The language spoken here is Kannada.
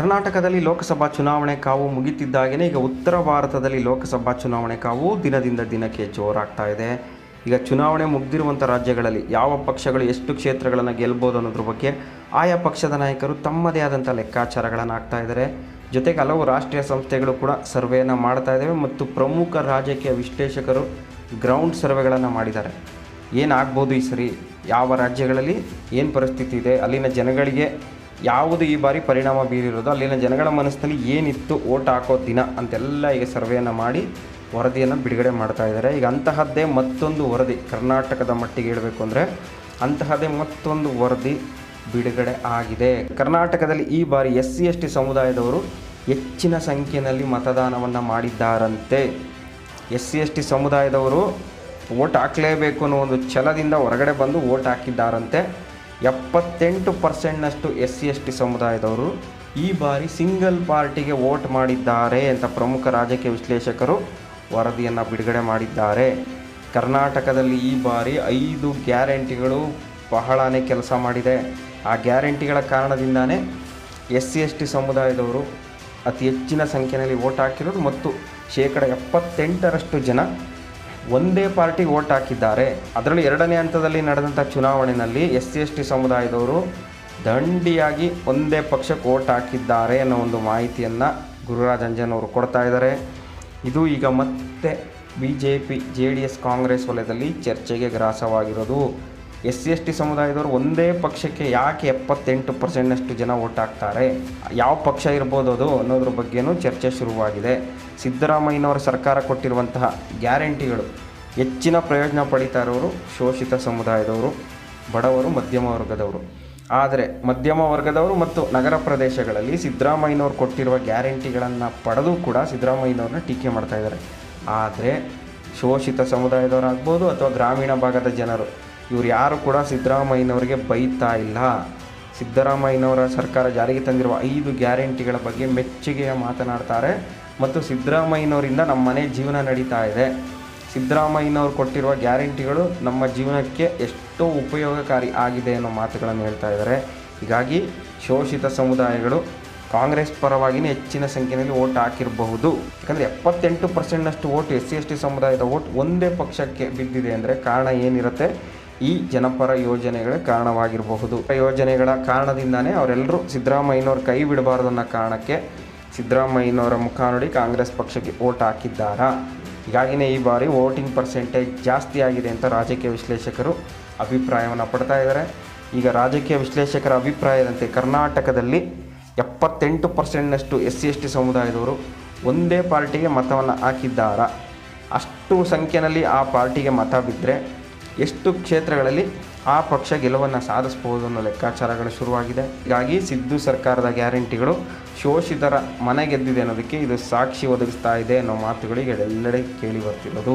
ಕರ್ನಾಟಕದಲ್ಲಿ ಲೋಕಸಭಾ ಚುನಾವಣೆ ಕಾವು ಮುಗಿತಿದ್ದಾಗೇ ಈಗ ಉತ್ತರ ಭಾರತದಲ್ಲಿ ಲೋಕಸಭಾ ಚುನಾವಣೆ ಕಾವು ದಿನದಿಂದ ದಿನಕ್ಕೆ ಜೋರಾಗ್ತಾ ಇದೆ. ಈಗ ಚುನಾವಣೆ ಮುಗ್ದಿರುವಂಥ ರಾಜ್ಯಗಳಲ್ಲಿ ಯಾವ ಪಕ್ಷಗಳು ಎಷ್ಟು ಕ್ಷೇತ್ರಗಳನ್ನು ಗೆಲ್ಬೋದು ಅನ್ನೋದ್ರ ಬಗ್ಗೆ ಆಯಾ ಪಕ್ಷದ ನಾಯಕರು ತಮ್ಮದೇ ಆದಂಥ ಲೆಕ್ಕಾಚಾರಗಳನ್ನು ಆಗ್ತಾ ಇದ್ದಾರೆ. ಜೊತೆಗೆ ಹಲವು ರಾಷ್ಟ್ರೀಯ ಸಂಸ್ಥೆಗಳು ಕೂಡ ಸರ್ವೆಯನ್ನು ಮಾಡ್ತಾ ಇದ್ದಾವೆ ಮತ್ತು ಪ್ರಮುಖ ರಾಜಕೀಯ ವಿಶ್ಲೇಷಕರು ಗ್ರೌಂಡ್ ಸರ್ವೆಗಳನ್ನು ಮಾಡಿದ್ದಾರೆ. ಏನಾಗ್ಬೋದು ಈ ಸರಿ? ಯಾವ ರಾಜ್ಯಗಳಲ್ಲಿ? ಏನು ಪರಿಸ್ಥಿತಿ ಇದೆ? ಅಲ್ಲಿನ ಜನಗಳಿಗೆ ಯಾವುದು ಈ ಬಾರಿ ಪರಿಣಾಮ ಬೀರಿರೋದು? ಅಲ್ಲಿನ ಜನಗಳ ಮನಸ್ಸಿನಲ್ಲಿ ಏನಿತ್ತು ಓಟ್ ಹಾಕೋ ದಿನ ಅಂತೆಲ್ಲ ಈಗ ಸರ್ವೆಯನ್ನು ಮಾಡಿ ವರದಿಯನ್ನು ಬಿಡುಗಡೆ ಮಾಡ್ತಾ ಇದ್ದಾರೆ. ಈಗ ಅಂತಹದ್ದೇ ಮತ್ತೊಂದು ವರದಿ ಕರ್ನಾಟಕದ ಮಟ್ಟಿಗೆ ಹೇಳಬೇಕು ಅಂದರೆ ಅಂತಹದ್ದೇ ಮತ್ತೊಂದು ವರದಿ ಬಿಡುಗಡೆ ಆಗಿದೆ. ಕರ್ನಾಟಕದಲ್ಲಿ ಈ ಬಾರಿ ಎಸ್ ಸಿ ಎಸ್ ಟಿ ಸಮುದಾಯದವರು ಹೆಚ್ಚಿನ ಸಂಖ್ಯೆಯಲ್ಲಿ ಮತದಾನವನ್ನು ಮಾಡಿದ್ದಾರಂತೆ. ಎಸ್ ಸಿ ಎಸ್ ಟಿ ಸಮುದಾಯದವರು ಓಟ್ ಹಾಕಲೇಬೇಕು ಅನ್ನೋ ಒಂದು ಛಲದಿಂದ ಹೊರಗಡೆ ಬಂದು ಓಟ್ ಹಾಕಿದ್ದಾರಂತೆ. ಎಪ್ಪತ್ತೆಂಟು ಪರ್ಸೆಂಟ್ನಷ್ಟು ಎಸ್ ಸಿ ಎಸ್ ಟಿ ಸಮುದಾಯದವರು ಈ ಬಾರಿ ಸಿಂಗಲ್ ಪಾರ್ಟಿಗೆ ವೋಟ್ ಮಾಡಿದ್ದಾರೆ ಅಂತ ಪ್ರಮುಖ ರಾಜಕೀಯ ವಿಶ್ಲೇಷಕರು ವರದಿಯನ್ನು ಬಿಡುಗಡೆ ಮಾಡಿದ್ದಾರೆ. ಕರ್ನಾಟಕದಲ್ಲಿ ಈ ಬಾರಿ ಐದು ಗ್ಯಾರಂಟಿಗಳು ಬಹಳನೇ ಕೆಲಸ ಮಾಡಿದೆ. ಆ ಗ್ಯಾರಂಟಿಗಳ ಕಾರಣದಿಂದಾನೇ ಎಸ್ ಸಿ ಎಸ್ ಟಿ ಸಮುದಾಯದವರು ಅತಿ ಹೆಚ್ಚಿನ ಸಂಖ್ಯೆಯಲ್ಲಿ ವೋಟ್ ಹಾಕಿರೋದು ಮತ್ತು ಶೇಕಡ ಎಪ್ಪತ್ತೆಂಟರಷ್ಟು ಜನ ಒಂದೇ ಪಾರ್ಟಿ ವೋಟ್ ಹಾಕಿದ್ದಾರೆ. ಅದರಲ್ಲಿ ಎರಡನೇ ಹಂತದಲ್ಲಿ ನಡೆದಂಥ ಚುನಾವಣೆಯಲ್ಲಿ ಎಸ್ ಸಿ ಎಸ್ ಟಿ ಸಮುದಾಯದವರು ದಂಡಿಯಾಗಿ ಒಂದೇ ಪಕ್ಷಕ್ಕೆ ವೋಟ್ ಹಾಕಿದ್ದಾರೆ ಅನ್ನೋ ಒಂದು ಮಾಹಿತಿಯನ್ನು ಗುರುರಾಜ್ ಅಂಜನ್ ಅವರು ಕೊಡ್ತಾ ಇದ್ದಾರೆ. ಇದು ಈಗ ಮತ್ತೆ B J P J D S, Congress ವಲಯದಲ್ಲಿ ಚರ್ಚೆಗೆ ಗ್ರಾಸವಾಗಿರೋದು. ಎಸ್ ಸಿ ಎಸ್ ಟಿ ಸಮುದಾಯದವರು ಒಂದೇ ಪಕ್ಷಕ್ಕೆ ಯಾಕೆ ಎಪ್ಪತ್ತೆಂಟು ಪರ್ಸೆಂಟ್ನಷ್ಟು ಜನ ಓಟ್ ಹಾಕ್ತಾರೆ? ಯಾವ ಪಕ್ಷ ಇರ್ಬೋದು ಅದು ಅನ್ನೋದ್ರ ಬಗ್ಗೆನೂ ಚರ್ಚೆ ಶುರುವಾಗಿದೆ. ಸಿದ್ದರಾಮಯ್ಯನವರ ಸರ್ಕಾರ ಕೊಟ್ಟಿರುವಂತಹ ಗ್ಯಾರಂಟಿಗಳು ಹೆಚ್ಚಿನ ಪ್ರಯೋಜನ ಪಡಿತಾ ಇರೋರು ಶೋಷಿತ ಸಮುದಾಯದವರು, ಬಡವರು, ಮಧ್ಯಮ ವರ್ಗದವರು. ಆದರೆ ಮಧ್ಯಮ ವರ್ಗದವರು ಮತ್ತು ನಗರ ಪ್ರದೇಶಗಳಲ್ಲಿ ಸಿದ್ದರಾಮಯ್ಯನವರು ಕೊಟ್ಟಿರುವ ಗ್ಯಾರಂಟಿಗಳನ್ನು ಪಡೆದು ಕೂಡ ಸಿದ್ದರಾಮಯ್ಯನವ್ರನ್ನ ಟೀಕೆ ಮಾಡ್ತಾ ಇದ್ದಾರೆ. ಆದರೆ ಶೋಷಿತ ಸಮುದಾಯದವರಾಗ್ಬೋದು ಅಥವಾ ಗ್ರಾಮೀಣ ಭಾಗದ ಜನರು, ಇವರು ಯಾರು ಕೂಡ ಸಿದ್ದರಾಮಯ್ಯನವರಿಗೆ ಬೈತಾ ಇಲ್ಲ. ಸಿದ್ದರಾಮಯ್ಯನವರ ಸರ್ಕಾರ ಜಾರಿಗೆ ತಂದಿರುವ ಐದು ಗ್ಯಾರಂಟಿಗಳ ಬಗ್ಗೆ ಮೆಚ್ಚುಗೆಯ ಮಾತನಾಡ್ತಾರೆ ಮತ್ತು ಸಿದ್ದರಾಮಯ್ಯನವರಿಂದ ನಮ್ಮ ಮನೆ ಜೀವನ ನಡೀತಾ ಇದೆ. ಸಿದ್ದರಾಮಯ್ಯನವ್ರು ಕೊಟ್ಟಿರುವ ಗ್ಯಾರಂಟಿಗಳು ನಮ್ಮ ಜೀವನಕ್ಕೆ ಎಷ್ಟೋ ಉಪಯೋಗಕಾರಿ ಆಗಿದೆ ಅನ್ನೋ ಮಾತುಗಳನ್ನು ಹೇಳ್ತಾ ಇದ್ದಾರೆ. ಹೀಗಾಗಿ ಶೋಷಿತ ಸಮುದಾಯಗಳು ಕಾಂಗ್ರೆಸ್ ಪರವಾಗಿಯೇ ಹೆಚ್ಚಿನ ಸಂಖ್ಯೆಯಲ್ಲಿ ಓಟ್ ಹಾಕಿರಬಹುದು. ಯಾಕಂದರೆ ಎಪ್ಪತ್ತೆಂಟು ಪರ್ಸೆಂಟ್ನಷ್ಟು vote S C, S T ಸಮುದಾಯದ ಓಟ್ ಒಂದೇ ಪಕ್ಷಕ್ಕೆ ಬಿದ್ದಿದೆ ಅಂದರೆ ಕಾರಣ ಏನಿರುತ್ತೆ? ಈ ಜನಪರ ಯೋಜನೆಗಳೇ ಕಾರಣವಾಗಿರಬಹುದು. ಯೋಜನೆಗಳ ಕಾರಣದಿಂದಾನೇ ಅವರೆಲ್ಲರೂ ಸಿದ್ದರಾಮಯ್ಯನವ್ರ ಕೈ ಬಿಡಬಾರ್ದು ಕಾರಣಕ್ಕೆ ಸಿದ್ದರಾಮಯ್ಯನವರ ಮುಖ ನೋಡಿ ಕಾಂಗ್ರೆಸ್ ಪಕ್ಷಕ್ಕೆ ಓಟ್ ಹಾಕಿದ್ದಾರಾ? ಹೀಗಾಗಿಯೇ ಈ ಬಾರಿ ವೋಟಿಂಗ್ ಪರ್ಸೆಂಟೇಜ್ ಜಾಸ್ತಿ ಆಗಿದೆ ಅಂತ ರಾಜಕೀಯ ವಿಶ್ಲೇಷಕರು ಅಭಿಪ್ರಾಯವನ್ನು ಪಡ್ತಾ ಇದ್ದಾರೆ. ಈಗ ರಾಜಕೀಯ ವಿಶ್ಲೇಷಕರ ಅಭಿಪ್ರಾಯದಂತೆ ಕರ್ನಾಟಕದಲ್ಲಿ ಎಪ್ಪತ್ತೆಂಟು ಪರ್ಸೆಂಟ್ನಷ್ಟು ಎಸ್ ಸಿ ಎಸ್ ಟಿ ಸಮುದಾಯದವರು ಒಂದೇ ಪಾರ್ಟಿಗೆ ಮತವನ್ನು ಹಾಕಿದ್ದಾರಾ? ಅಷ್ಟು ಸಂಖ್ಯೆಯಲ್ಲಿ ಆ ಪಾರ್ಟಿಗೆ ಮತ ಬಿದ್ದರೆ ಎಷ್ಟು ಕ್ಷೇತ್ರಗಳಲ್ಲಿ ಆ ಪಕ್ಷ ಗೆಲುವನ್ನು ಸಾಧಿಸ್ಬೋದು ಅನ್ನೋ ಲೆಕ್ಕಾಚಾರಗಳು ಶುರುವಾಗಿದೆ. ಹೀಗಾಗಿ ಸಿದ್ದು ಸರ್ಕಾರದ ಗ್ಯಾರಂಟಿಗಳು ಶೋಷಿತರ ಮನೆ ಗೆದ್ದಿದೆ ಅನ್ನೋದಕ್ಕೆ ಇದು ಸಾಕ್ಷಿ ಒದಗಿಸ್ತಾ ಇದೆ ಅನ್ನೋ ಮಾತುಗಳಿಗೆ ಎಲ್ಲೆಡೆ ಕೇಳಿ ಬರ್ತಿರೋದು.